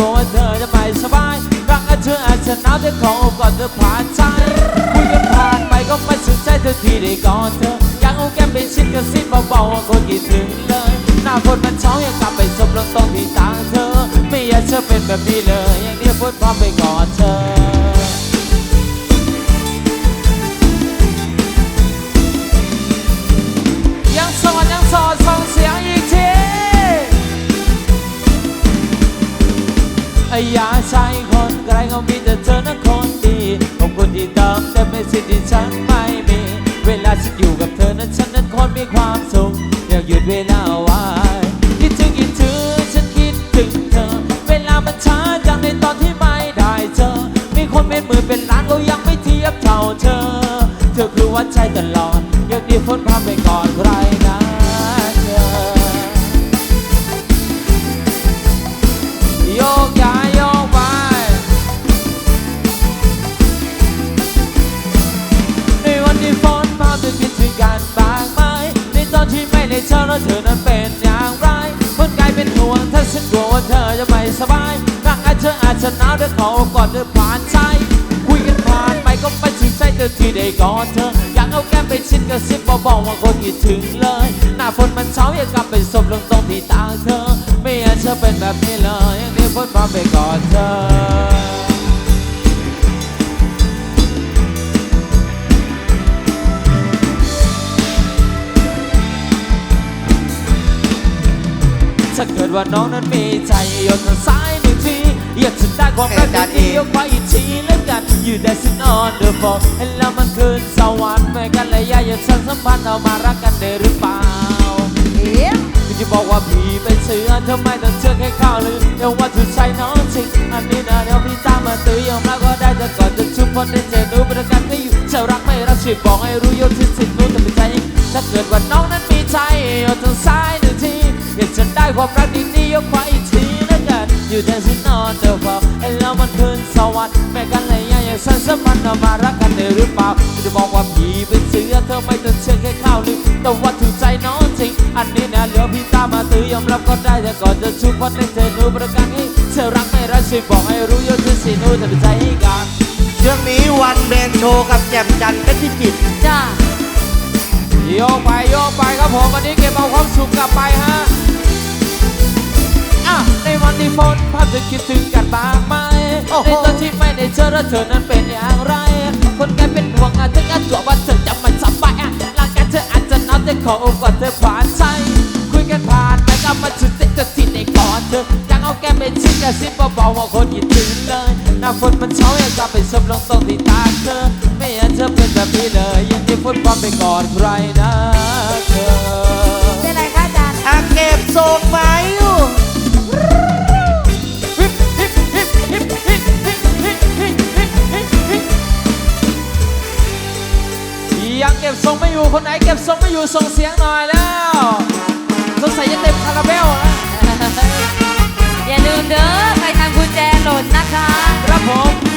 ฉันกลัวว่าเธอจะไม่สบายรักเธออาจจะหนาวแต่ขอโอกาสเธอผ่านใจคุยกันผ่านไปก็ไม่สนใจเธอที่ได้กอดเธออยากเอาแก้มไปชิดกระซิบเบาๆว่าคนคิดถึงเลยหน้าฝนมันเช้าอยากกลับไปสบลงตรงที่ตาเธอ ไม่อยากเธอเป็นแบบนี้เลย อย่างนี้พูดพร้อมไปกอดเธอ อยาใช่คนไกลก็มีแต่เธอนะคนดีของคนที่เติมเต็มในสิ่งที่ฉันไม่มี เวลาฉันอยู่กับเธอนั้นฉันนั้นคนมีความสุขอยากหยุดเวลาไว้คิดถึงคิดถึงฉันคิดถึงเธอ เวลามันช้าจังในตอนที่ไม่ได้เจอ มีคนเป็นหมื่นเป็นล้านก็ยังไม่เทียบเท่าเธอ เธอคือวันใจตลอดอยากดีฝนพาไปก่อน จะหนาวแต่ขอโอกอดเธอผ่านใจคุยกันผ่านไปก็ไม่ถึงใจเธอที่ได้กอดเธอ อยากเอาแก้มไปชิดกระซิบเบาๆว่าคนคิดถึงเลย หน้าฝนมันเช้าอยากกลับไปสบลงตรงที่ตาเธอ ไม่อยากเธอเป็นแบบนี้เลยอย่างนี้ฝนพาไปกอดเธอถ้าเกิดว่าน้องนั้นมีใจโยนทางซ้าย อยากจะได้ความรักดีๆยกไปอีกทีแล้วกันอยู่ได้สินอนเดอฟอร์เห็นแล้วมันคืนสวรรค์ไม่กันเลยอยากจะฉันสัมพันธ์เอามารักกันได้หรือเปล่าคุณจะบอกว่าพี่เป็นเสือทำไมต้องเชื่อแค่ข้าวลือเดี๋ยวว่าถูกใจน้องจริงอันนี้นะเดี๋ยวพี่ตามมาตื้อยอมรับก็ได้แต่ก่อนจะชุบคนได้เจอหนูประกันไม่อยู่จะรักไม่รักช่วยบอกให้รู้ยศที่สิทธิ์นู้นแต่เป็นใจเองถ้าเกิดว่าน้องนั้นมีใจโยนทางซ้ายหนึ่งทีอยากจะได้ความรักดีๆยกไปอีกทีแล้วกันอยู่แต่สินอน เดี๋ยวพอเห็นแล้วมันคืนสวรรค์แม่กันเลยยังอยากสั้นสัมพันธ์เอามารักกันได้หรือเปล่าคุณจะบอกว่าพี่เป็นเสือเธอไม่ต้องเชื่อแค่ข้าวลือแต่ว่าถูกใจน้องจริง อันนี้นะเหลือพี่ตามมาตื้อยอมรับก็ได้แต่ก่อนจะชุบวันในเธอหนูประกันให้เธอรักไม่รักช่วยบอกให้รู้ยศที่สิหนูแต่เป็นใจให้กันช่วงนี้วันเบนโชว์กับแจ่มจันทร์เพชรพิจิตรจ้าโยกไปโยกไปครับผมวันนี้เก็บเอาความสุขกลับไปฮะอะในวันที่ฝนภาพจะคิดถึงกันบ้างไหมในตอนที่ไม่ได้เจอเธอนั้นเป็นอย่างไร คนแก่เป็นห่วงอาจจะกันตัวว่าเธอจะไม่สบายอะร่างกายเธออาจจะนาวแต่ขอโอกาสเธอผ่านใจคุยกันผ่านไปก็มาถึงเจะที่ในกอดเธอยากเอาแก้มไปชิดกระซิบเบาๆว่าคนคิดถึงเลยหน้าฝนมันเช้าอยากกลับไปซบลงตรงที่ตาเธอ ไม่อยากเธอเป็นแบบนี้เลยยังที่ฝนพร้อมไปกอดใครนะเธอ คนไหนเก็บทรงไม่อยู่ส่งเสียงหน่อยแล้วสงสัยจะเต็มคาราเบลนะอย่าลืมเด้อใครทำกุญแจหล่นนะคะ ครับผม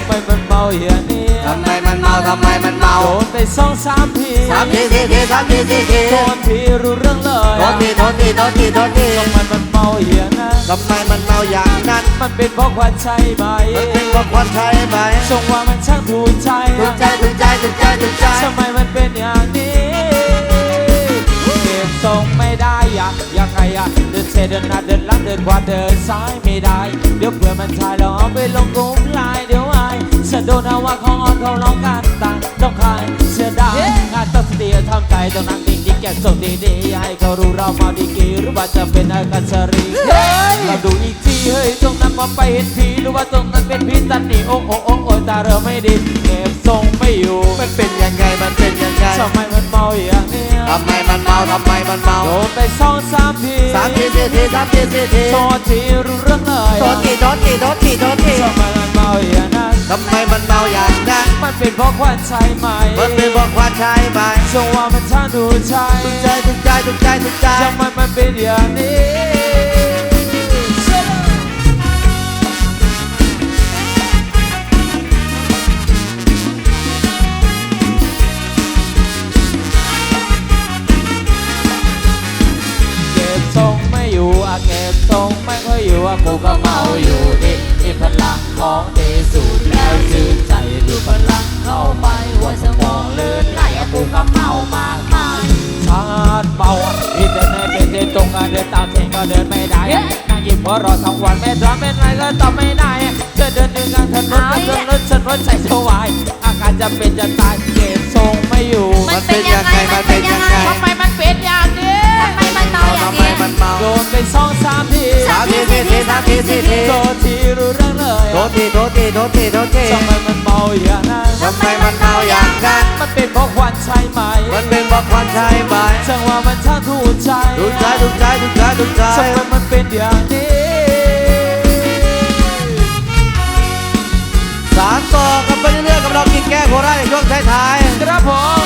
ำไมมันเมาอย่างนี้ทำไมมันเมาทำไมมันเมาโดนไปสองสามทีสามทีทีทีสามทีทีทีโดนทีรู้เรื่องเลยโทษทีโทษทีโทษทีโทษทีทำไมมันเมาอย่างนั้นทำไมมันเมาอย่างนั้น มันเป็นเพราะควันใช่ไหมมันเป็นเพราะควันใช่ไหมทรงว่ามันช่างถูกใจถูกใจถูกใจถูกใจถูกใจทำไมมันเป็นอย่างนี้เก็บทรงไม่ได้อยากอยากใครอะเดินเซเดินหน้าเดินหลังเดินขวาเดินซ้ายไม่ได้เดี๋ยวเพื่อนมันถ่ายแล้วเอาไปลงกลุ่มไลน์เดี๋ยวไอ้ จะโดนเอาว่าของอ่อนเขาร้องการต่างต้องขายเสียดายงานต้องสติทำใจต้องนั่งดิ่งดิ่งแก็บส่งดีๆให้เขารู้เรามาดีกีหรือว่าจะเป็นอาการสรีเราดูอีกทีเฮ้ยตรงนั้นมองไปเห็นผีหรือว่าตรงนั้นเป็นผีตันนี่โอ้โอ้โอ้โอ้ตาเราไม่ดีเก็บทรง อยู่ มันเป็นยังไง มันเป็นยังไงทำไมมันเมาอย่างเนี้ยทำไมมันเมาทำไมมันเมาโดนไปสองสามทีสามทีทีทีสามทีทีทีโทษทีรู้เรื่องเลยโทษทีโทษทีโทษทีโทษทีทำไมมันเมาอย่างนั้นทำไมมันเมาอย่างนั้นมันเป็นเพราะควันใช่ไหมมันเป็นบอกว่าใช่ไหมจังหวะมันช่างดูใช่ถูกใจถูกใจถูกใจถูกใจทำไมมันเป็นอย่างนี้ ตรงอะเดินตามเทรนก็เดินไม่ได้อะนั่งยิ้มหัวเรอทั้งวันไม่ทำเป็นไรก็ตอบไม่ได้อะจะเดินหนึ่งกลางถนนก็จนรถฉันรถใจสวายอาการจะเป็นจะตายเก็บทรงไม่อยู่ มันเป็นยังไง มันเป็นยังไงทำไมมันเป็นอย่างนี้ ทำไมมันเมาอย่างทำไมนี้มันเมาโดนไปสองสามทีสามทีสี่ทีสามทีสี่ทีโดนทีรู้เรื่องเลยโทษทีโทษทีโทษทีโทษทีทำไมมันเมาอย่างนั้นทำไมมันเมาอย่างนั้นมันเป็นเพราะควันใช่ไหม มันเป็นบอกว่าใช่ไหมจังหวะมันช่างถูกใจถูกใจถูกใจถูกใจถูกใจทำไมมันเป็นอย่างนี้สารต่อกันไปเรื่อยๆกับเรากินแก้โคราชในช่วงท้ายครับผม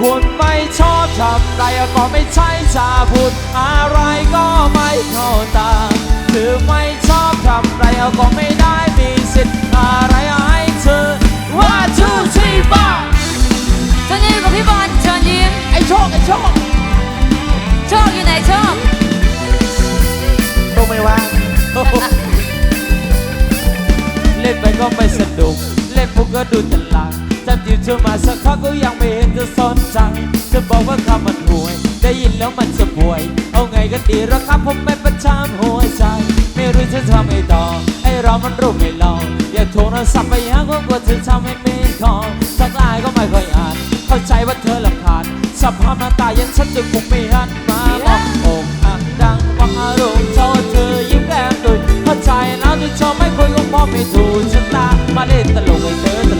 คุณไม่ชอบทำไรก็ไม่ใช่จะพูดอะไรก็ไม่เข้าตาคือไม่ชอบทำไรก็ไม่ได้มีสิทธิ์อะไรให้เธอว่าทูทีบ้าตอนนี้อยู่กับพี่บอลเชิญยิ้มไอ้โชคไอ้โชคโชคอยู่ไหนโชคต้องไม่ว่างเล่นไปก็ไม่สนุกเล่นปุ๊บก็ดูตลาด จำจิ้มเธอมาสักพักก็ยังไม่เห็นเธอสนใจจะบอกว่าคำมันห่วย ได้ยินแล้วมันจะป่วย เอาไงก็ดีรอครับผมไม่ประชามหัวใจ ไม่รู้จะทำไงต่อไอ้เรามันรู้ไม่ลองอยากโทรศัพท์ไปหาก็กลัวเธอทำให้ไม่คอทักไลน์ก็ไม่ค่อยอ่าน เข้าใจว่าเธอลำคาญสภาพหน้าตายังฉันจะคงไม่หันมามองอกหักดังวังอารมณ์โทษเธอยิ้มแก้มตุยเข้าใจแล้วที่ชอบไม่คุยก็พราะไม่ถูกชะตามาเล่นตลกให้เธอตล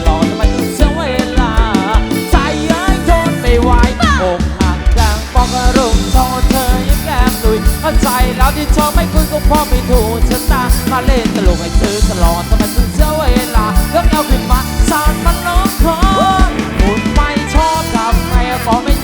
ตุยเข้าใจแล้วที่ชอบไม่คุยก็พอไม่ถูกชะตามาเล่นตลกให้เธอตลอดทำไมถึงเสียเวลายกเอาขึ้นมาสานมันน้องขอคุณไม่ชอบทำไมก็ไม่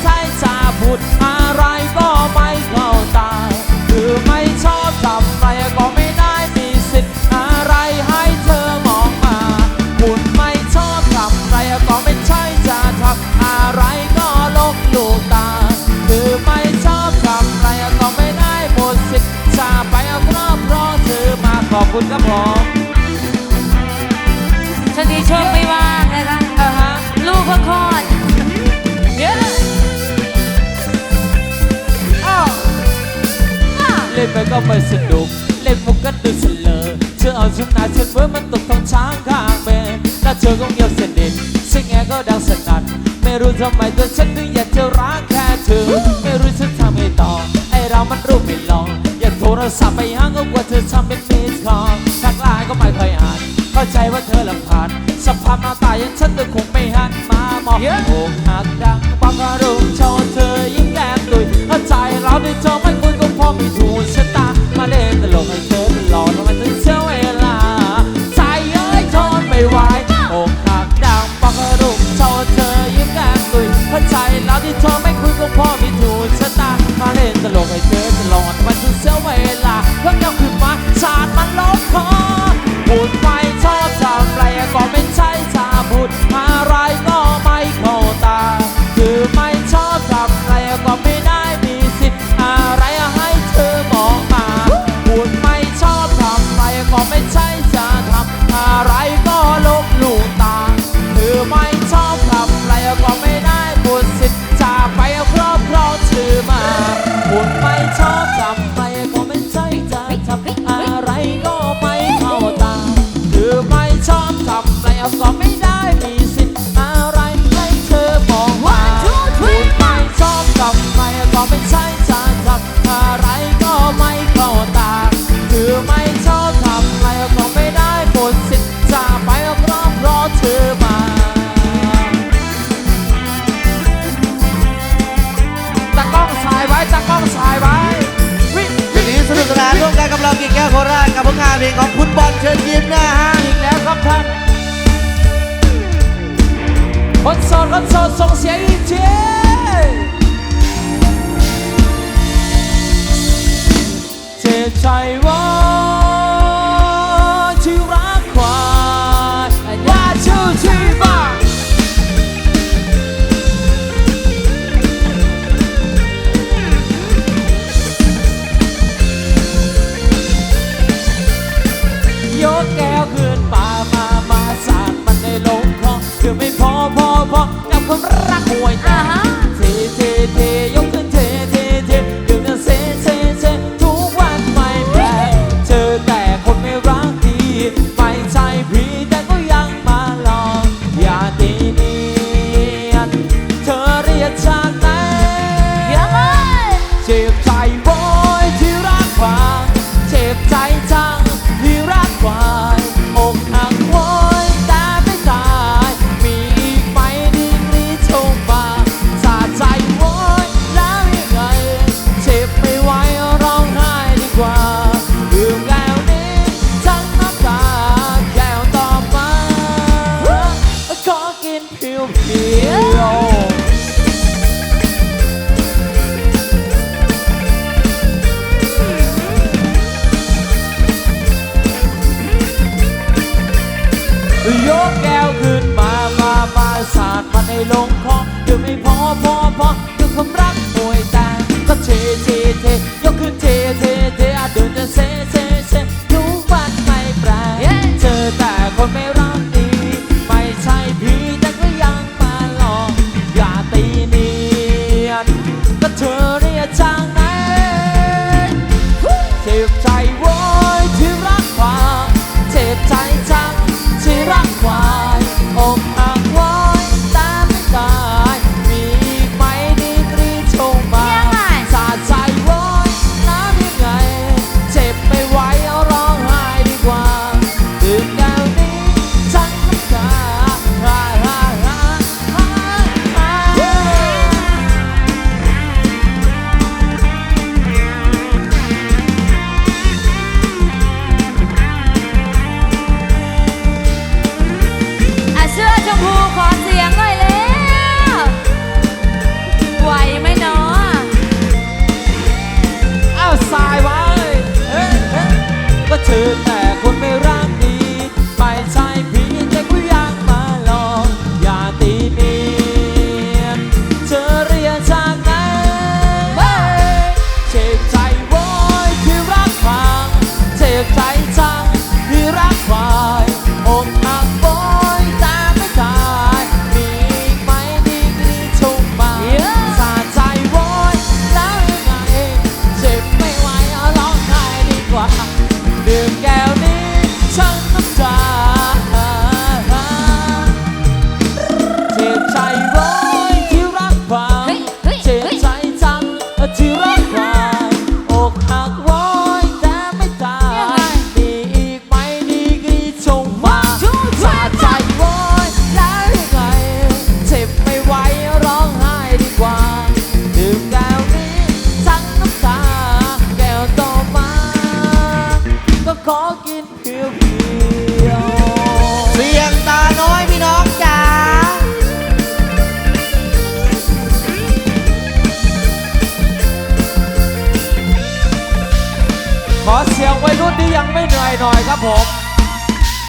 ไปก็ไม่สนุก เล่นมุกก็ดูเฉลยเธอเอาชุดหนาฉันเมื่อมันตกท้องช้างข้างเบนแล้วเธอก็เงียบสนิทเสียงแอร์ก็ดังสนั่นไม่รู้ทำไมตัวฉันถึงอยากจะรักแค่เธอ ไม่รู้ฉันทำไงต่อ ไอเรามันรู้ไม่ลอง อยากโทรศัพท์ไปหาก็กลัวเธอทำเป็นมิสคอลทักไลน์ก็ไม่ค่อยอ่าน เข้าใจว่าเธอลำพานสภาพหน้าตาอย่างฉันเธอคงไม่หันมามองอกหักดังบังอาร โคราชกับผลงานเพลงของคุณบอลเชิญยิ้มนะฮะอีกแล้วครับท่านคนโสดคนโสดส่งเสียงอีกทีเจ็บใจว่า Piu, piu.